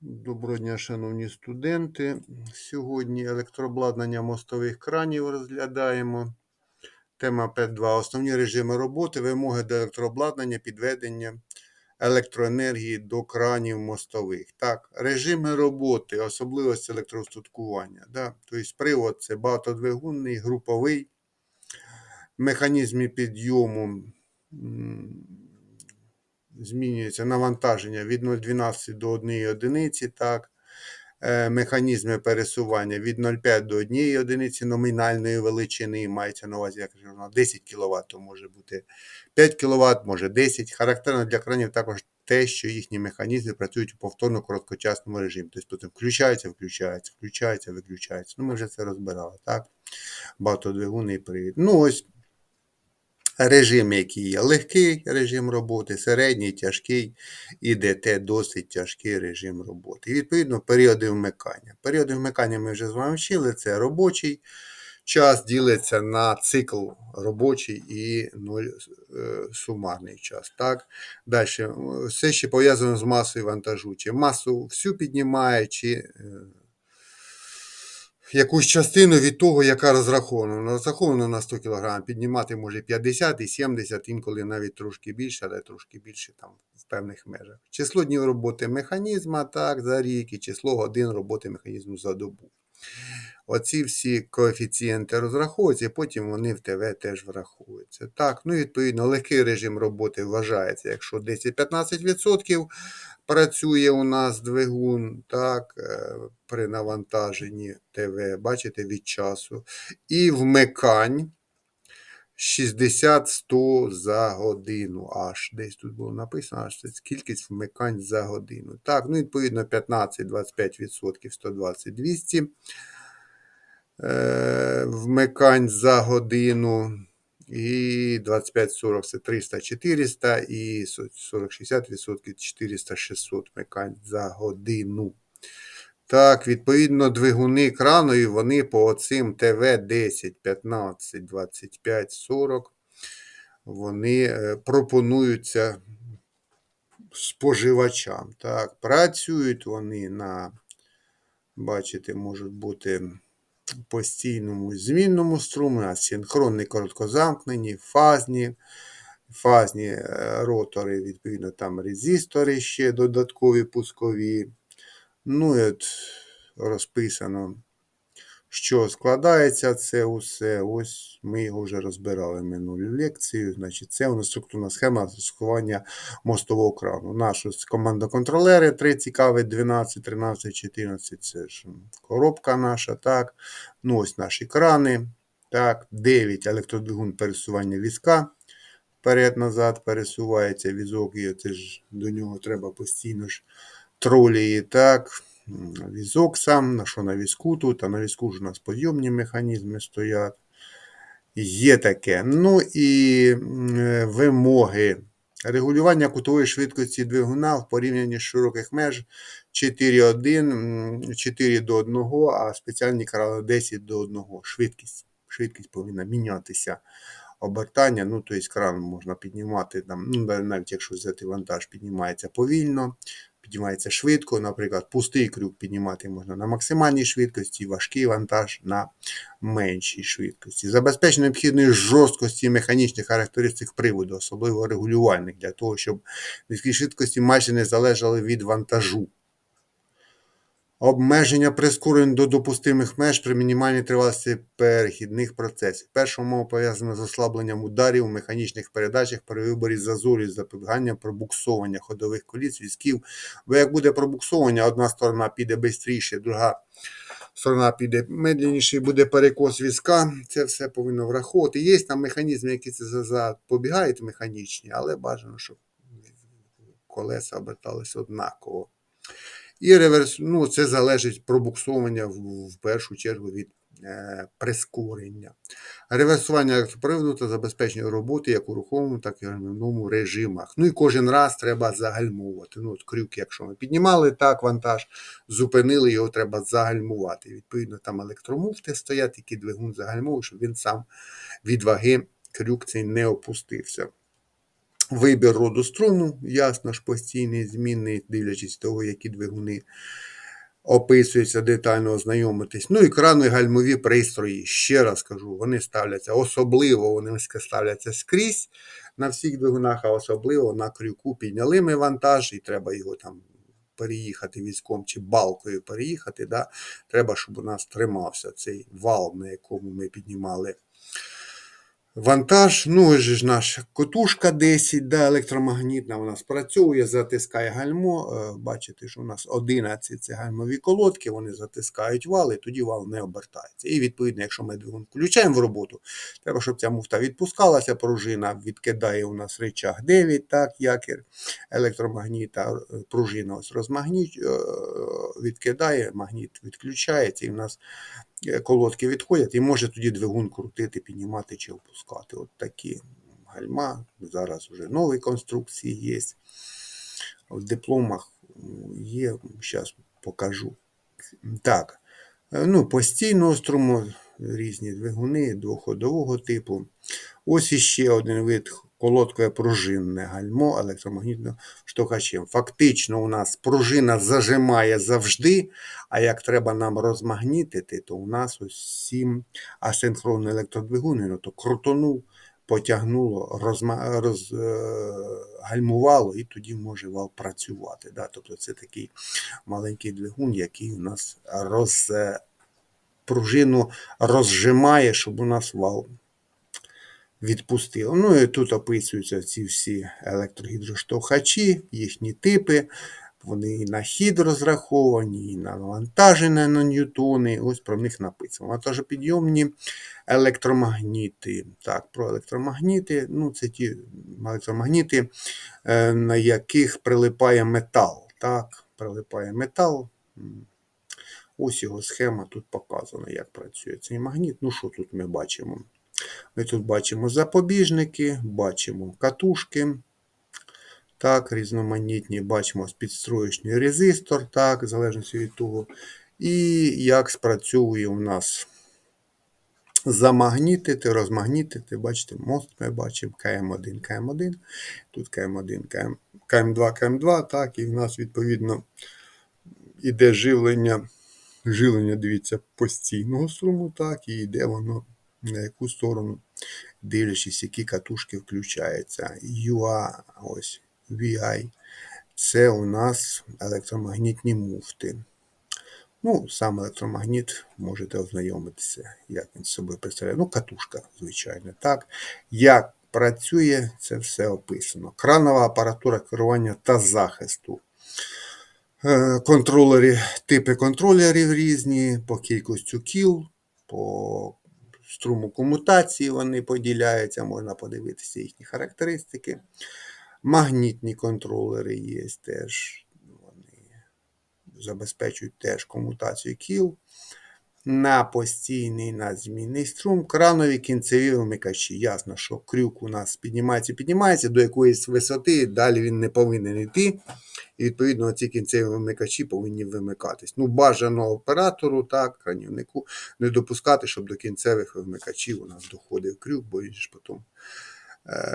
Доброго дня, шановні студенти. Сьогодні електрообладнання мостових кранів розглядаємо. Тема 5.2. Основні режими роботи, вимоги до електрообладнання, підведення електроенергії до кранів мостових. Так, режими роботи, особливості електроустаткування. Да? Тобто привод це багатодвигунний, груповий, механізмі підйому. Змінюється навантаження від 0,12 до 1 одиниці, так. Е, Механізми пересування від 0,5 до 1 одиниці номінальної величини, мається на увазі, як вона, 10 кВт, то може бути 5 кВт, може 10. Характерно для кранів також те, що їхні механізми працюють у повторно короткочасному режимі. Тобто потім включається, включається, включається, виключається. Ну, ми вже це розбирали, так? Багатодвигунний привід. Ну, ось режим, який є легкий режим роботи, середній, тяжкий і ДТ досить тяжкий режим роботи. І відповідно періоди вмикання. Періоди вмикання ми вже з вами вчили, це робочий час ділиться на цикл робочий і нуль е, сумарний час. Так? Далі, все ще пов'язано з масою вантажу. Чи масу всю піднімає, чи е, якусь частину від того, яка розрахована. Ну, Розраховано на 100 кг, піднімати може 50 і 70, інколи навіть трошки більше, але трошки більше там в певних межах. Число днів роботи механізма так, за рік і число годин роботи механізму за добу. Оці всі коефіцієнти розраховуються, і потім вони в ТВ теж враховуються. Так, ну відповідно, легкий режим роботи вважається, якщо 10-15% працює у нас двигун, так, е, при навантаженні ТВ, бачите, від часу. І вмикань 60-100 за годину. Аж десь тут було написано, аж це кількість вмикань за годину. Так, ну відповідно 15-25%, 120-200 е, вмикань за годину. І 25-40 це 300-400, і 40-60% 400-600 вмикань за годину. Так, відповідно, двигуни кранові, вони по оцим ТВ 10, 15, 25, 40, вони е, пропонуються споживачам. Так, працюють вони на, бачите, можуть бути постійному змінному струму, асінхронні короткозамкнені, фазні. Фазні е, ротори, відповідно, там резистори ще додаткові пускові. Ну і от розписано, що складається це усе. Ось ми його вже розбирали минулу лекцію. Значить, це у нас структурна схема застосування мостового крану. Нашу командоконтролери 3 цікавить, 12, 13, 14. Це ж коробка наша. так. Ну, ось наші крани. Так, 9 електродвигун пересування візка. Вперед-назад пересувається візок, і це ж до нього треба постійно ж тролії, так. Візок сам, на що на візку тут, а на візку ж у нас подйомні механізми стоять. Є таке. Ну і вимоги. Регулювання кутової швидкості двигуна в порівнянні з широких меж 4,1, 4 до 1, а спеціальні канали 10 до 1. Швидкість. Швидкість повинна мінятися. Обертання, ну, тобто кран можна піднімати, там, ну, навіть якщо взяти вантаж, піднімається повільно, піднімається швидко. Наприклад, пустий крюк піднімати можна на максимальній швидкості, важкий вантаж на меншій швидкості. Забезпечення необхідної жорсткості механічних характеристик приводу, особливо регулювальних, для того, щоб низькі швидкості майже не залежали від вантажу. Обмеження прискорень до допустимих меж при мінімальній тривалості перехідних процесів. Перша умова пов'язана з ослабленням ударів у механічних передачах при виборі зазорів запобігання пробуксовування ходових коліс, візків. Бо як буде пробуксовування, одна сторона піде швидше, друга сторона піде медленніше, буде перекос візка. Це все повинно враховувати. Є там механізми, які це запобігають механічні, але бажано, щоб колеса оберталися однаково. І реверс, ну, це залежить пробуксовування в, в першу чергу від е, прискорення. Реверсування електроприводу та забезпечення роботи як у рухомому, так і в гальмівному режимах. Ну і кожен раз треба загальмовувати. Ну, от крюк, якщо ми піднімали так вантаж, зупинили, його треба загальмувати. Відповідно, там електромуфти стоять, які двигун загальмовує, щоб він сам від ваги крюк цей не опустився. Вибір роду струму, ясно ж, постійний, змінний, дивлячись того, які двигуни описуються, детально ознайомитись. Ну і крани гальмові пристрої. Ще раз кажу, вони ставляться особливо, вони ставляться скрізь на всіх двигунах, а особливо на крюку підняли ми вантаж, і треба його там переїхати візком чи балкою переїхати. Да? Треба, щоб у нас тримався цей вал, на якому ми піднімали. Вантаж, ну ж наша котушка 10, да, електромагнітна, вона спрацьовує, затискає гальмо. Е, Бачите, що у нас 11 це гальмові колодки, вони затискають вал, і тоді вал не обертається. І відповідно, якщо ми двигун включаємо в роботу, треба, щоб ця муфта відпускалася, пружина відкидає у нас речах 9, так, якір електромагніта, е, пружина ось розмагніт, е, відкидає, магніт відключається, і в нас колодки відходять, і може тоді двигун крутити, піднімати чи опускати. От такі гальма. Зараз вже нові конструкції є. В дипломах є, зараз покажу. Так, е, ну, постійного струму, різні двигуни двоходового типу. Ось іще один вид колодкове пружинне гальмо електромагнітним штовхачем. Фактично, у нас пружина зажимає завжди, а як треба нам розмагнітити, то у нас ось 7 асинхронний електродвигуни, ну, то крутонув, потягнуло, розма... розгальмувало, і тоді може вал працювати. Да? Тобто це такий маленький двигун, який у нас роз... пружину розжимає, щоб у нас вал відпустило. Ну і тут описуються ці всі електрогідроштовхачі, їхні типи. Вони і на хід розраховані, і на навантаження на ньютони. Ось про них написано. Вантажопідйомні електромагніти. Так, про електромагніти. Ну, це ті електромагніти, е, на яких прилипає метал. Так, прилипає метал. Ось його схема тут показана, як працює цей магніт. Ну, що тут ми бачимо? Ми тут бачимо запобіжники, бачимо катушки. Так, різноманітні, бачимо підстроєчний резистор, так, в залежності від того. І як спрацьовує у нас замагнітити, розмагнітити. Бачите, мост ми бачимо КМ1, КМ1. Тут КМ1, КМ, КМ2, КМ2. так, І в нас, відповідно, іде живлення, живлення, дивіться, постійного струму, так, і йде воно на яку сторону, дивлячись, які катушки включаються. UA, ось VI. Це у нас електромагнітні муфти. Ну, сам електромагніт можете ознайомитися, як він з собою представляє. Ну, катушка, звичайно. так. Як працює, це все описано. Кранова апаратура керування та захисту. Е, контролери, типи контролерів різні, по кількості кіл, по струму комутації вони поділяються, можна подивитися їхні характеристики. Магнітні контролери є теж, вони забезпечують теж комутацію кіл. На постійний, на змінний струм, кранові кінцеві вимикачі. Ясно, що крюк у нас піднімається, піднімається до якоїсь висоти, далі він не повинен йти. І відповідно ці кінцеві вимикачі повинні вимикатись. Ну, бажано оператору, так, кранівнику, не допускати, щоб до кінцевих вимикачів у нас доходив крюк, бо він ж потім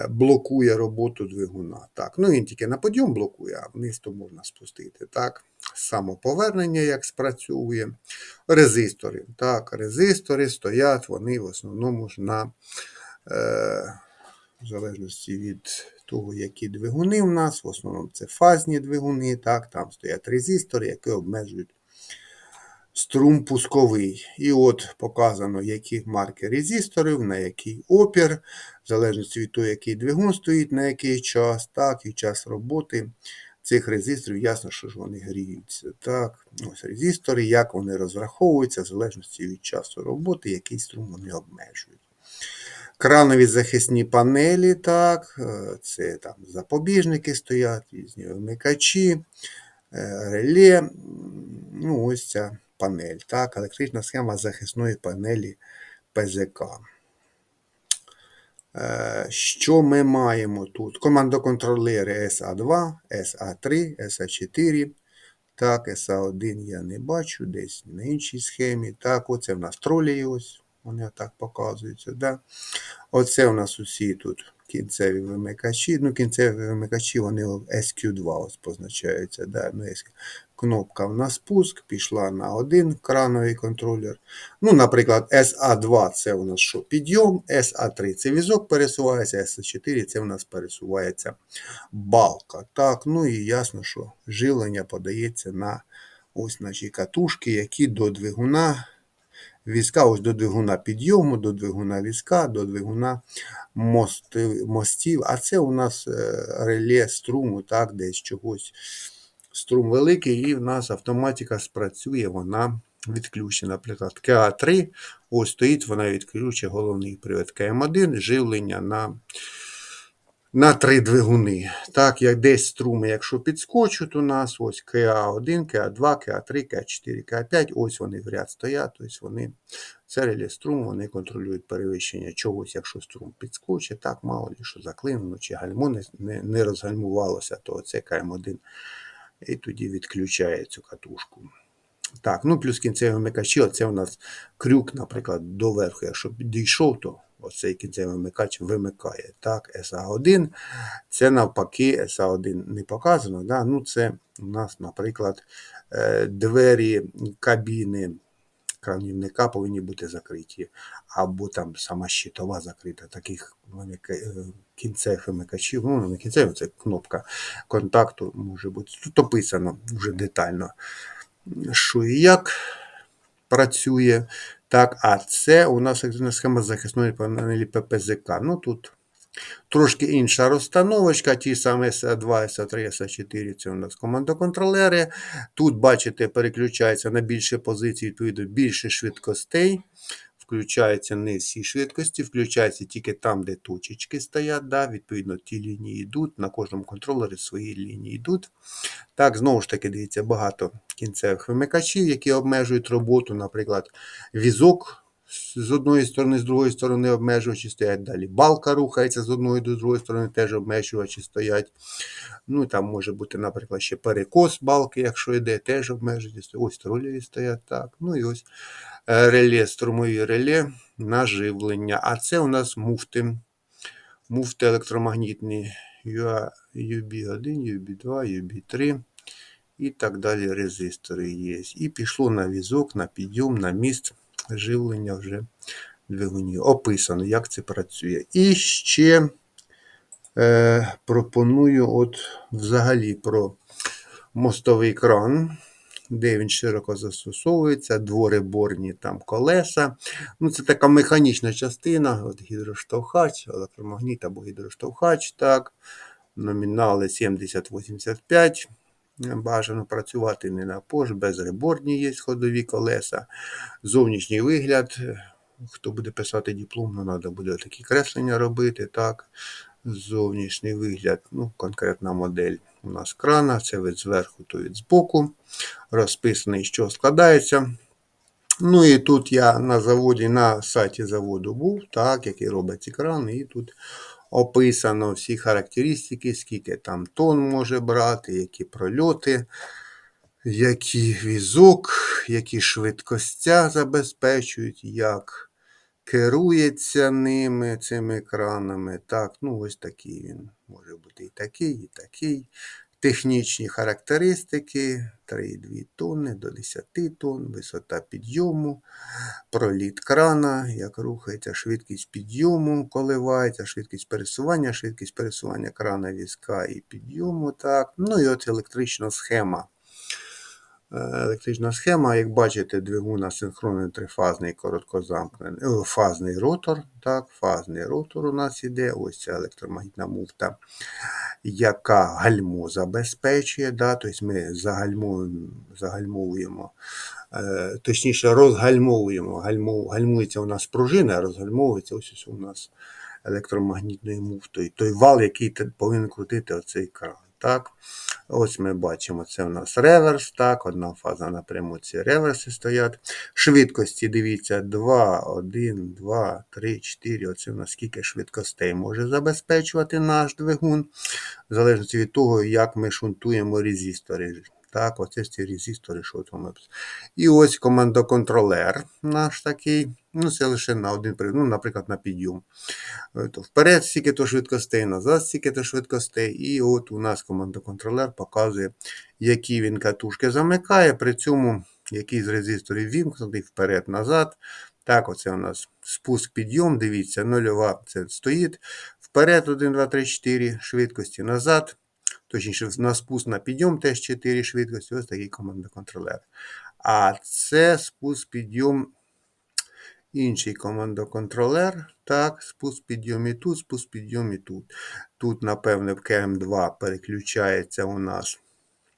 блокує роботу двигуна. Так, ну Він тільки на подйом блокує, а вниз то можна спустити. так. Самоповернення, як спрацьовує. Резистори. Так, резистори стоять, вони в основному ж на. Е, в залежності від того, які двигуни в нас, в основному це фазні двигуни, так, там стоять резистори, які обмежують струм пусковий. І от показано, які марки резисторів, на який опір, в залежності від того, який двигун стоїть, на який час, так, і час роботи. Цих резисторів, ясно, що ж вони гріються. Так, ось резистори, як вони розраховуються, в залежності від часу роботи, який струм вони обмежують. Кранові захисні панелі, так, е, це там запобіжники стоять, різні вимикачі, е, реле. Ну, ось ця панель. так, Електрична схема захисної панелі ПЗК. Е, що ми маємо тут? Командоконтролери SA2, SA3, SA4. Так, SA1 я не бачу, десь на іншій схемі. Так, оце в нас тролі ось Вони так показуються. Да? Оце у нас усі тут кінцеві вимикачі. Ну, кінцеві вимикачі, вони SQ2 ось позначаються. Да? Ну. Кнопка на спуск, пішла на один крановий контролер. Ну, наприклад, SA2 це у нас що? Підйом, SA3 це візок пересувається, SA4 це у нас пересувається балка. Так, ну і ясно, що живлення подається на ось наші катушки, які до двигуна візка, ось до двигуна підйому, до двигуна візка, до двигуна мости, мостів. А це у нас е, реле струму, так, десь чогось. Струм великий, і в нас автоматика спрацює, вона відключена. Наприклад, КА3, ось стоїть, вона відключить головний привід КМ1, живлення на на три двигуни. Так, як десь струми, якщо підскочуть у нас, ось КА1, КА2, КА3, КА4, КА5, ось вони в ряд стоять, тобто вони, це реле струм, вони контролюють перевищення чогось, якщо струм підскочить, так, мало ли що заклинено, чи гальмо не, не розгальмувалося, то це КМ1 і тоді відключає цю катушку. Так, ну плюс кінцеві вмикачі, оце у нас крюк, наприклад, доверху. Якщо дійшов, то оцей кінцевий вмикач вимикає. Так, SA1. Це навпаки, SA1 не показано. Да? Ну, Це у нас, наприклад, е, двері кабіни кранівника повинні бути закриті. Або там сама щитова закрита. Таких кінцевих вимикачів. Ну, не кінцевих, це кнопка контакту може бути. Тут описано вже детально, що і як працює. Так, а це у нас схема захисної панелі ППЗК. Ну тут трошки інша розстановочка, ті самі SA2, SA3, SA4 це у нас командоконтролери. Тут, бачите, переключається на більше позицій, відповідно, більше швидкостей. Включаються не всі швидкості, включаються тільки там, де точечки стоять. Да? Відповідно, ті лінії йдуть, на кожному контролері свої лінії йдуть. Так, знову ж таки, дивіться, багато кінцевих вимикачів, які обмежують роботу, наприклад, візок. З одної сторони, з другої сторони обмежувачі стоять далі. Балка рухається з одної до другої сторони, теж обмежувачі стоять. Ну, Там може бути, наприклад, ще перекос балки, якщо йде, теж стоять. Ось тролєві стоять так. Ну і ось Е, реле, струмові реле на живлення. А це у нас муфти. Муфти електромагнітні UB1, UB2, UB3 і так далі. Резистори є. І пішло на візок, на підйом, на міст живлення вже двигунів. Описано, як це працює. І ще е, пропоную от взагалі про мостовий кран де він широко застосовується, двориборні там колеса. Ну, Це така механічна частина, от гідроштовхач, електромагніт або гідроштовхач. так, Номінали 70-85. Бажано працювати не на пош, безреборні є ходові колеса. Зовнішній вигляд. Хто буде писати диплом, ну, треба буде такі креслення робити. так, Зовнішній вигляд, ну, конкретна модель у нас крана, це від зверху, то від збоку. Розписаний, що складається. Ну і тут я на заводі, на сайті заводу був, так, який робить ці крани, і тут описано всі характеристики, скільки там тон може брати, які прольоти, який візок, які швидкостя забезпечують, як керується ними, цими екранами. Так, ну ось такий він може бути і такий, і такий. Технічні характеристики 3,2 тонни до 10 тонн, висота підйому, проліт крана, як рухається, швидкість підйому, коливається, швидкість пересування, швидкість пересування крана візка і підйому. так. Ну і от електрична схема електрична схема, як бачите, двигун асинхронний трифазний короткозамкнений е, фазний ротор. Так, Фазний ротор у нас іде. Ось ця електромагнітна муфта, яка гальмо забезпечує. Да, тобто Ми загальмуємо, загальмовуємо, е, точніше, розгальмовуємо. Гальму, гальмується у нас пружина, розгальмовується ось, ось у нас електромагнітною муфтою. Той вал, який повинен крутити оцей кран. Так. Ось ми бачимо, це у нас реверс. так, Одна фаза напряму ці реверси стоять. Швидкості, дивіться, 2, 1, 2, 3, 4. Оце у нас скільки швидкостей може забезпечувати наш двигун. В залежності від того, як ми шунтуємо резистори. Так, оце ці резистори, що там. І ось командоконтролер наш такий. Ну, це лише на один ну, наприклад, на підйом. Е, То вперед стільки то швидкостей, назад стільки то швидкостей. І от у нас командоконтролер показує, які він катушки замикає, при цьому який з резисторів вімкнутий вперед-назад. Так, оце у нас спуск підйом, дивіться, нульова це стоїть. Вперед 1, 2, 3, 4 швидкості назад. Точніше, на спуск на підйом теж 4 швидкості. Ось такий командоконтролер. А це спуск підйом інший командоконтролер. Так, спуск підйом і тут, спуск підйом і тут. Тут, напевне, в КМ2 переключається у нас.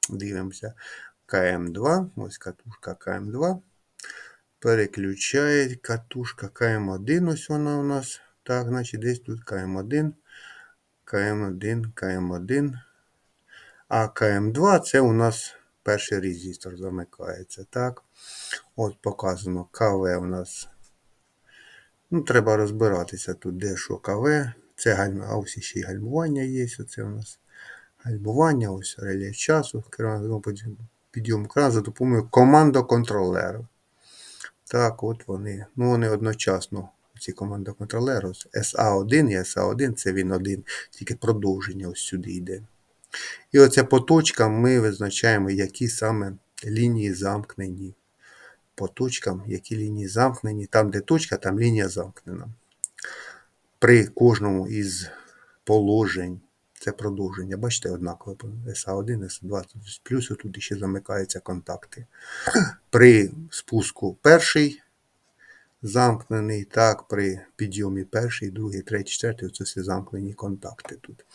Дивимося. КМ2. Ось катушка КМ2. Переключає катушка КМ1. Ось вона у нас. Так, значить, десь тут КМ1. КМ1, КМ1. А КМ2 це у нас перший резистор замикається. Так. От показано КВ у нас. Ну, треба розбиратися тут, де що КВ. Це гальм... а ось ще й гальмування є. Оце у нас гальмування, ось реле часу, ну, підйом- підйом кран за допомогою командоконтролеру. Так, от вони. Ну, вони одночасно, ці командоконтролери. ось SA1 і SA1 це він один, тільки продовження ось сюди йде. І оця по точкам ми визначаємо, які саме лінії замкнені. По точкам, які лінії замкнені. Там, де точка, там лінія замкнена. При кожному із положень. Це продовження. Бачите, однакове. SA1, SA2, плюс тут ще замикаються контакти. При спуску перший замкнений, так, при підйомі перший, другий, третій, четвертий, це всі замкнені контакти тут.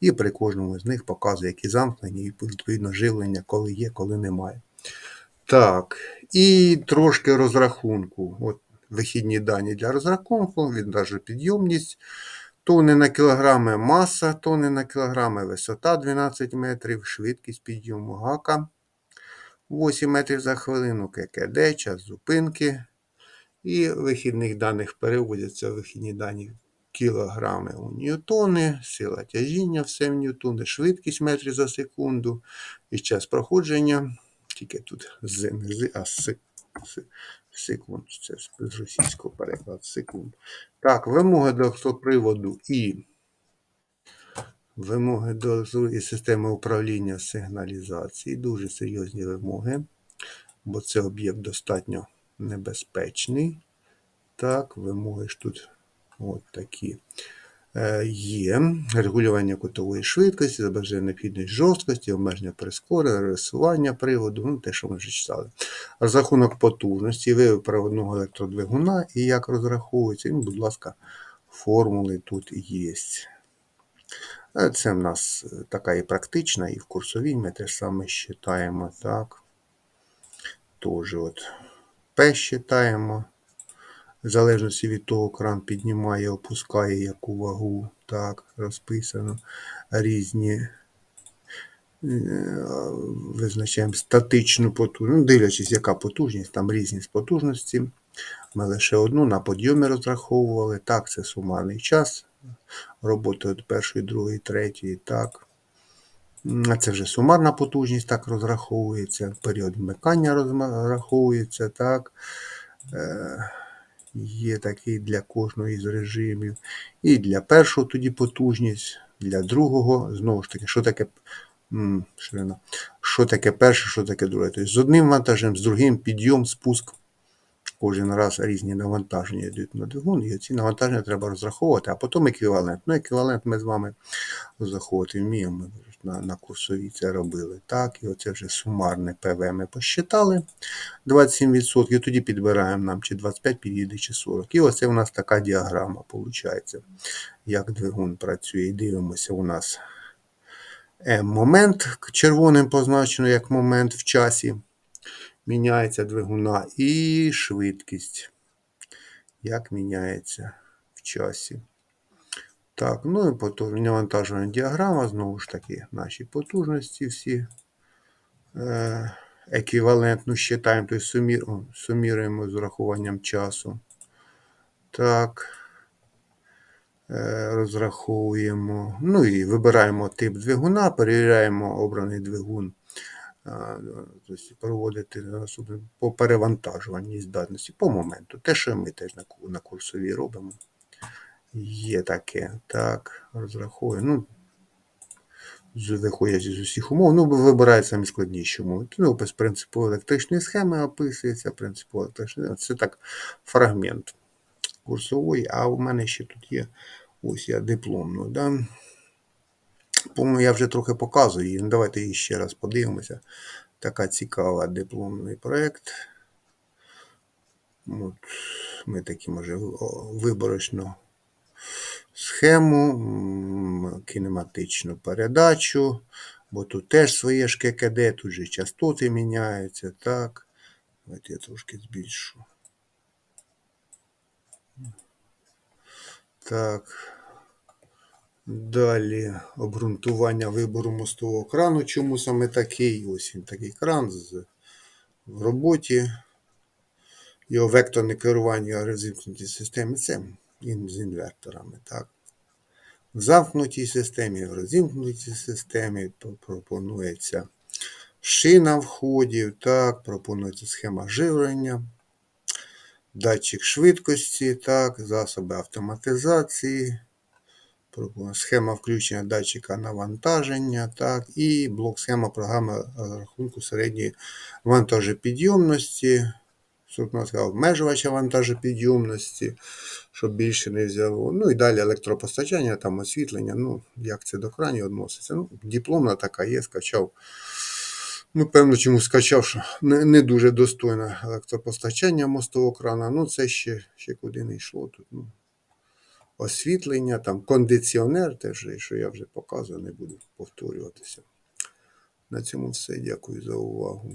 І при кожному з них показує, які замкнені, і відповідно живлення, коли є, коли немає. Так, і трошки розрахунку. От вихідні дані для розрахунку, підйомність. Тони на кілограми маса, тони на кілограми висота 12 метрів, швидкість підйому гака 8 метрів за хвилину, ККД, час зупинки. І вихідних даних переводяться вихідні дані кілограми у ньютони, сила тяжіння все в ньютони, швидкість метрів за секунду і час проходження. Тільки тут з, не з, а з, з секунд. Це з російського переклад секунд. Так, вимоги до електроприводу і вимоги до і системи управління сигналізації. Дуже серйозні вимоги, бо це об'єкт достатньо небезпечний. Так, вимоги ж тут от такі. Е, Є регулювання кутової швидкості, зображення необхідної жорсткості, обмеження прискорення, рисування приводу, ну те, що ми вже читали. Розрахунок потужності, вивів проводного електродвигуна і як розраховується. Ну, будь ласка, формули тут є. Е, Це в нас така і практична, і в курсовій ми теж саме считаємо. Так. Тож от П считаємо. В залежності від того, кран піднімає, опускає яку вагу. Так, розписано різні. е, Визначаємо статичну потужність. Ну, дивлячись, яка потужність, там різні потужності. Ми лише одну на подйомі розраховували. Так, це сумарний час роботи від першої, другої, третьої. Так. Це вже сумарна потужність, так розраховується. Період вмикання розраховується. Так. Е, Є такий для кожного із режимів. І для першого тоді потужність, для другого, знову ж таки, що таке ширина, що таке перше, що таке друге. Тобто з одним вантажем, з другим підйом, спуск. Кожен раз різні навантаження йдуть на двигун, і ці навантаження треба розраховувати, а потім еквівалент. Ну, еквівалент ми з вами розраховувати вміємо. На, на курсовій це робили. Так, і оце вже сумарне ПВ ми посчитали 27%, тоді підбираємо нам чи 25 підійде, чи 40. І оце у нас така діаграма виходить, як двигун працює. І дивимося, у нас М-момент червоним позначено як момент в часі. Міняється двигуна і швидкість. Як міняється в часі. Так, ну і потім навантажувальна діаграма, знову ж таки, наші потужності всі е, еквівалентно считаємо, тобто сумір, о, суміруємо з урахуванням часу. Так. Е, розраховуємо. Ну і вибираємо тип двигуна, перевіряємо обраний двигун тобто проводити по перевантажуванні здатності по моменту. Те, що ми теж на курсовій робимо. Є таке. Так, розраховую. Ну, виходячи з усіх умов, ну, вибирає самі складніші умови. Ну, опис принципу електричної схеми описується, принципу електричної Це так фрагмент курсової, а у мене ще тут є ось я дипломну. Да? По-моєму, я вже трохи показую її. Ну, давайте ще раз подивимося. Така цікава дипломний проєкт. От, ми такі, може, виборочно схему, кінематичну передачу, бо тут теж своє ж ККД, тут же частоти міняються. Так. Давайте я трошки збільшу. Так. Далі обґрунтування вибору мостового крану. Чому саме такий? Ось він такий кран з, в роботі. Його векторне керування в розімкнутій системі це з інверторами. Так. В замкнутій системі, в розімкнутій системі пропонується шина входів, так, пропонується схема живлення, датчик швидкості, так, засоби автоматизації, схема включення датчика навантаження, так, і блок схема програми е, рахунку середньої вантажопідйомності, Собственно, сказав, обмежувача вантажопідйомності, щоб більше не взяло. Ну і далі електропостачання, там освітлення, ну, як це до кранів відноситься. Ну, дипломна така є, скачав. Ну, певно, чому скачав, що не, не дуже достойне електропостачання мостового крана. Ну, це ще, ще куди не йшло тут. Ну, освітлення, там кондиціонер, теж, що я вже показував, не буду повторюватися. На цьому все. Дякую за увагу.